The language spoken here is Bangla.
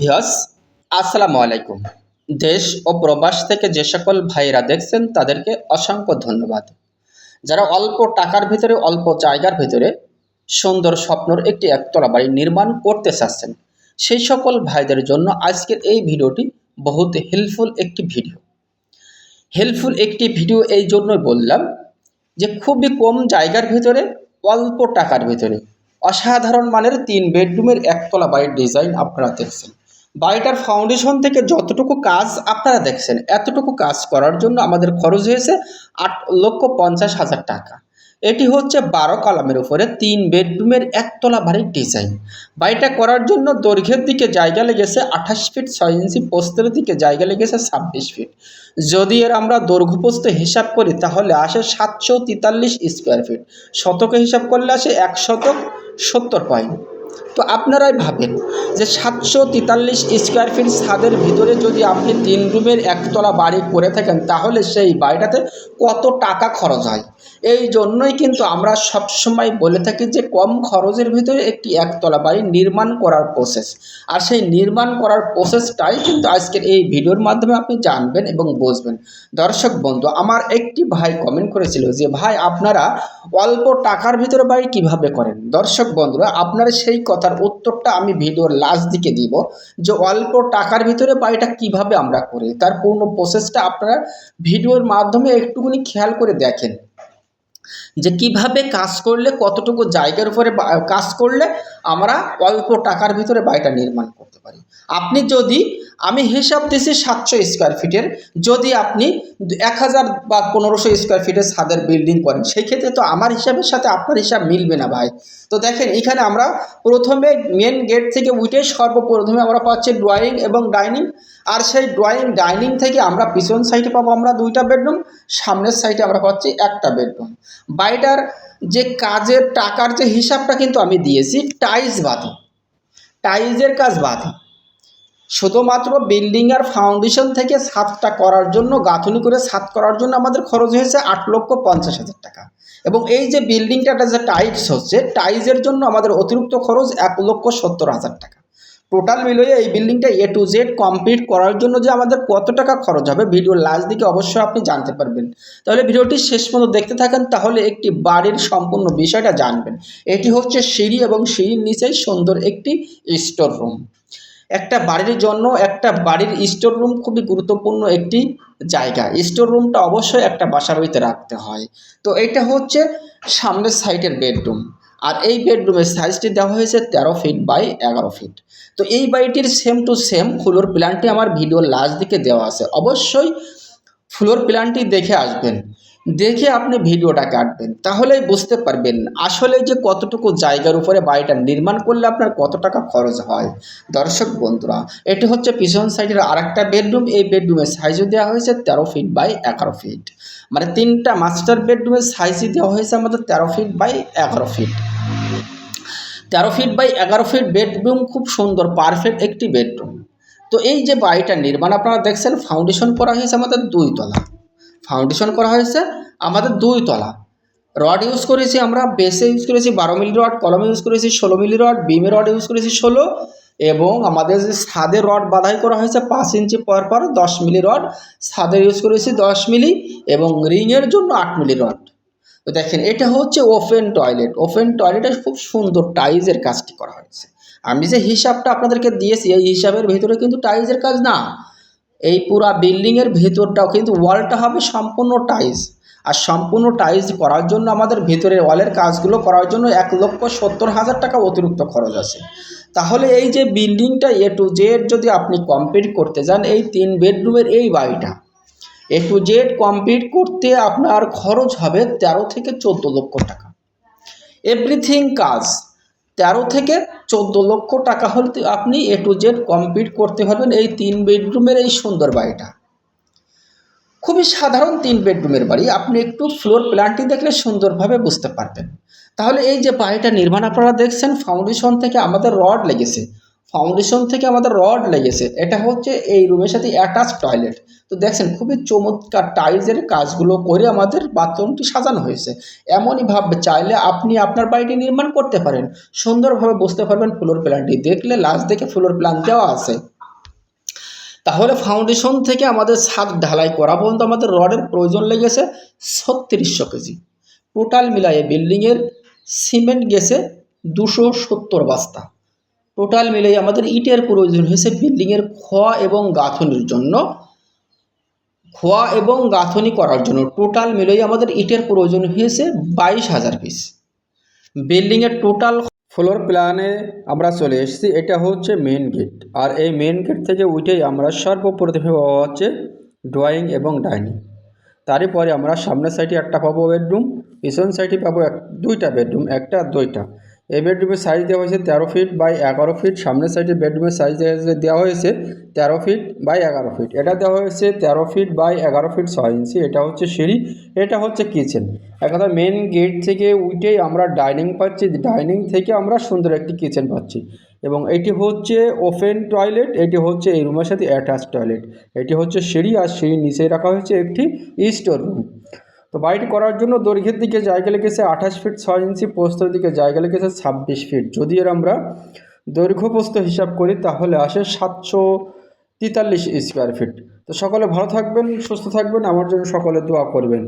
ভিউয়ার্স, আসসালামু আলাইকুম। দেশ ও প্রবাস থেকে যে সকল ভাইরা দেখছেন, তাদেরকে অসংখ্য ধন্যবাদ। যারা অল্প টাকার ভিতরে, অল্প জায়গার ভিতরে সুন্দর স্বপ্নর একটি একতলা বাড়ি নির্মাণ করতে চাচ্ছেন, সেই সকল ভাইদের জন্য আজকের এই ভিডিওটি বহুত হেল্পফুল একটি ভিডিও। হেল্পফুল একটি ভিডিও এই জন্যই বললাম যে, খুবই কম জায়গার ভিতরে, অল্প টাকার ভিতরে অসাধারণ মানের তিন বেডরুমের একতলা বাড়ির ডিজাইন আপনারা দেখছেন। বাড়িটার ফাউন্ডেশন থেকে যতটুকু কাজ আপনারা দেখছেন, এতটুকু কাজ করার জন্য আমাদের খরচ হয়েছে আট লক্ষ পঞ্চাশ হাজার টাকা। এটি হচ্ছে বারো কলামের উপরে তিন বেডরুমের একতলা বাড়ির ডিজাইন বাড়িটা করার জন্য দৈর্ঘ্যের দিকে জায়গা লেগেছে আঠাশ ফিট ছয় ইঞ্চি পোস্তের দিকে জায়গা লেগেছে ছাব্বিশ ফিট যদি এর আমরা দৈর্ঘ্য পোস্ত হিসাব করি, তাহলে আসে সাতশো তেতাল্লিশ স্কোয়ার ফিট শতকে হিসাব করলে আসে এক শতক সত্তর পয়েন্ট তো আপনারাই ভাবেন যে সাতশো তেতাল্লিশ স্কোয়ার ফিট ছাদের ভিতরে যদি আপনি তিন রুমের একতলা বাড়ি করে থাকেন, তাহলে সেই বাড়িটাতে কত টাকা খরচ হয়? এই জন্যই কিন্তু আমরা সবসময় বলে থাকি যে কম খরচের ভিতরে একটি একতলা বাড়ি নির্মাণ করার প্রসেস আর সেই নির্মাণ করার প্রসেসটাই কিন্তু আজকের এই ভিডিওর মাধ্যমে আপনি জানবেন এবং বুঝবেন। দর্শক বন্ধু, আমার একটি ভাই কমেন্ট করেছিল যে, ভাই, আপনারা অল্প টাকার ভিতরে বাড়ি কীভাবে করেন? দর্শক বন্ধুরা, আপনারা সেই কথার উত্তরটা আমি ভিডিওর লাস্ট দিকে দিব, যে অল্প টাকার ভিতরে বাড়িটা কীভাবে আমরা করি। তার পূর্ণ প্রসেসটা আপনারা ভিডিওর মাধ্যমে একটুখানি খেয়াল করে দেখেন। যে কীভাবে কাজ করলে, কতটুকু জায়গার উপরে কাজ করলে আমরা অল্প টাকার ভিতরে বাড়িটা নির্মাণ করতে পারি। আপনি যদি, আমি হিসাব দিছি সাতশো স্কোয়ার ফিটের যদি আপনি এক হাজার বা পনেরোশো স্কোয়ার ফিটের ছাদের বিল্ডিং করেন। সেই ক্ষেত্রে তো আমার হিসাবের সাথে আপনার হিসাব মিলবে না ভাই। তো দেখেন, এখানে আমরা প্রথমে মেন গেট থেকে উঠে সর্বপ্রথমে আমরা পাচ্ছি ড্রয়িং এবং ডাইনিং আর সেই ড্রয়িং ডাইনিং থেকে আমরা পিছন সাইডে পাবো আমরা দুইটা বেডরুম সামনের সাইডে আমরা পাচ্ছি একটা বেডরুম বাড়িটার যে কাজের টাকার যে হিসাবটা কিন্তু আমি দিয়েছি টাইলস বাদে টাইলসের কাজ বাদে শুধুমাত্র বিল্ডিং আর ফাউন্ডেশন থেকে ছাদটা করার জন্য, গাঁথনি করে ছাদ করার জন্য আমাদের খরচ হয়েছে আট লক্ষ পঞ্চাশ হাজার টাকা। এবং এই যে বিল্ডিংটা যে টাইলস হচ্ছে টাইলসের জন্য আমাদের অতিরিক্ত খরচ এক লক্ষ সত্তর হাজার টাকা। টোটাল মিলিয়ে এই বিল্ডিংটা এ টু জেড কমপ্লিট করার জন্য যে আমাদের কত টাকা খরচ হবে ভিডিওর লাস্ট দিকে অবশ্যই আপনি জানতে পারবেন। তাহলে ভিডিওটি শেষ পর্যন্ত দেখতে থাকেন, তাহলে একটি বাড়ির সম্পূর্ণ বিষয়টা জানবেন। এটি হচ্ছে সিঁড়ি এবং সিঁড়ির নিচেই সুন্দর একটি স্টোর রুম একটা বাড়ির জন্য একটা বাড়ির স্টোর রুম খুবই গুরুত্বপূর্ণ একটি জায়গা। স্টোর রুমটা অবশ্যই একটা বাসার ভিতরে রাখতে হয়। তো এটা হচ্ছে সামনের সাইডের বেডরুম আর এই বেডরুমের সাইজটি দেওয়া হয়েছে তেরো ফিট বাই এগারো ফিট তো এই বাড়িটির সেম টু সেম ফ্লোর প্ল্যানটি আমার ভিডিওর লাস্ট দিকে দেওয়া আছে। অবশ্যই ফ্লোর প্ল্যানটি দেখে আসবেন। দেখে আপনি ভিডিওটা কাটবেন, তাহলেই বুঝতে পারবেন আসলে যে কতটুকু জায়গার উপরে বাড়িটা নির্মাণ করলে আপনার কত টাকা খরচ হয়। দর্শক বন্ধুরা, এটি হচ্ছে পিছন সাইডের আরেকটা বেডরুম, এই বেডরুমের সাইজও দেওয়া হয়েছে তেরো ফিট বাই এগারো ফিট। মানে তিনটা মাস্টার বেডরুমের সাইজই দেওয়া হয়েছে আমাদের তেরো ফিট বাই এগারো ফিট। তেরো ফিট বাই এগারো ফিট বেডরুম খুব সুন্দর, পারফেক্ট একটি বেডরুম। তো এই যে বাড়িটা নির্মাণ, আপনারা দেখছেন, ফাউন্ডেশন করা হয়েছে আমাদের দুই তলা। ফাউন্ডেশন করা হয়েছে আমাদের দুই তলা। রড ইউজ করেছি আমরা বেসে ইউজ করেছি বারো মিলি রড কলমে ইউজ করেছি ষোলো মিলি রড বিমে রড ইউজ করেছি ষোলো এবং আমাদের যে ছাদে রড বাধাই করা হয়েছে পাঁচ ইঞ্চি পর পর দশ মিলি রড ছাদে ইউজ করেছি দশ মিলি এবং রিংয়ের জন্য আট মিলি রড তো দেখেন, এটা হচ্ছে ওপেন টয়লেট ওপেন টয়লেটে খুব সুন্দর টাইলসের কাজটি করা হয়েছে। আমি যে হিসাবটা আপনাদেরকে দিয়েছি, এই হিসাবের ভিতরে কিন্তু টাইলসের কাজ না। এই পুরা বিল্ডিংয়ের ভেতরটাও কিন্তু ওয়ালটা হবে সম্পূর্ণ টাইলস আর সম্পূর্ণ টাইলস করার জন্য আমাদের ভেতরের ওয়ালের কাজগুলো করার জন্য এক লক্ষ সত্তর হাজার টাকা অতিরিক্ত খরচ আছে। তাহলে এই যে বিল্ডিংটা এ টু জেড যদি আপনি কমপ্লিট করতে যান, এই তিন বেডরুমের এই বাড়িটা এ টু জেড কমপ্লিট করতে আপনার খরচ হবে তেরো থেকে চোদ্দ লক্ষ টাকা। এভরিথিং কাজ, তেরো থেকে চোদ্দ লক্ষ টাকা হলে আপনি এ টু জেড কমপ্লিট করতে পারবেন এই তিন বেডরুমের এই সুন্দর বাড়িটা। খুবই সাধারণ তিন বেডরুমের বাড়ি। আপনি একটু ফ্লোর প্ল্যানটি দেখলে সুন্দরভাবে বুঝতে পারবেন। তাহলে এই যে বাড়িটা নির্মাণ আপনারা দেখছেন ফাউন্ডেশন থেকে আমাদের রড লেগেছে। ফাউন্ডেশন থেকে আমাদের রড লেগেছে। এটা হচ্ছে এই রুমের সাথে অ্যাটাচ টয়লেট তো দেখছেন, খুবই চমৎকার টাইলসের কাজগুলো করে আমাদের বাথরুমটি সাজানো হয়েছে। এমনই ভাবে চাইলে আপনি আপনার বাড়িটি নির্মাণ করতে পারেন। সুন্দরভাবে বুঝতে পারবেন ফ্লোর প্ল্যানটি দেখলে লাস্ট দেখে ফ্লোর প্ল্যান দেওয়া আছে। তাহলে ফাউন্ডেশন থেকে আমাদের ছাদ ঢালাই করা পর্যন্ত আমাদের রডের প্রয়োজন লেগেছে ছত্রিশশো কেজি। টোটাল মিলায়ে বিল্ডিংয়ের সিমেন্ট গেছে দুশো সত্তর বস্তা। টোটাল মিলিয়ে আমাদের ইটের প্রয়োজন হয়েছে বিল্ডিংয়ের খোয়া এবং গাঁথনির জন্য। খোয়া এবং গাঁথনি করার জন্য টোটাল মিলেই আমাদের ইটের প্রয়োজন হয়েছে বাইশ হাজার পিস বিল্ডিংয়ের টোটাল ফ্লোর প্ল্যানে আমরা চলে এসেছি, এটা হচ্ছে মেন গেট আর এই মেন গেট থেকে উঠেই আমরা সর্বপ্রথমে পাবো হচ্ছে ড্রয়িং এবং ডাইনিং তারই পরে আমরা সামনের সাইডে একটা পাবো বেডরুম পিছন সাইডে পাবো এক, দুইটা বেডরুম একটা, দুইটা। এই বেডরুমের সাইজ দেওয়া হয়েছে তেরো ফিট বাই এগারো ফিট সামনের সাইডে বেডরুমের সাইজ দেওয়া হয়েছে তেরো ফিট বাই এগারো ফিট এটা দেওয়া হয়েছে তেরো ফিট বাই এগারো ফিট ছয় ইঞ্চি। এটা হচ্ছে সিঁড়ি, এটা হচ্ছে কিচেন এক মেন গেট থেকে উঠেই আমরা ডাইনিং পাচ্ছি। ডাইনিং থেকে আমরা সুন্দর একটি কিচেন পাচ্ছি। এবং এটি হচ্ছে ওপেন টয়লেট এটি হচ্ছে এই রুমের সাথে অ্যাটাচ টয়লেট এটি হচ্ছে সিঁড়ি আর সিঁড়ির নিচে রাখা হয়েছে একটি স্টোর রুম তো বাড়িটি করার জন্য দৈর্ঘ্যের দিকে জায়গা লেগেছে আঠাশ ফিট ছয় ইঞ্চি পোস্তের দিকে জায়গা লেগেছে ছাব্বিশ ফিট যদি এর আমরা দৈর্ঘ্য পোস্ত হিসাব করি, তাহলে আসে সাতশো তেতাল্লিশ স্কোয়ার ফিট তো সকলে ভালো থাকবেন, সুস্থ থাকবেন, আমার জন্য সকলে দোয়া করবেন।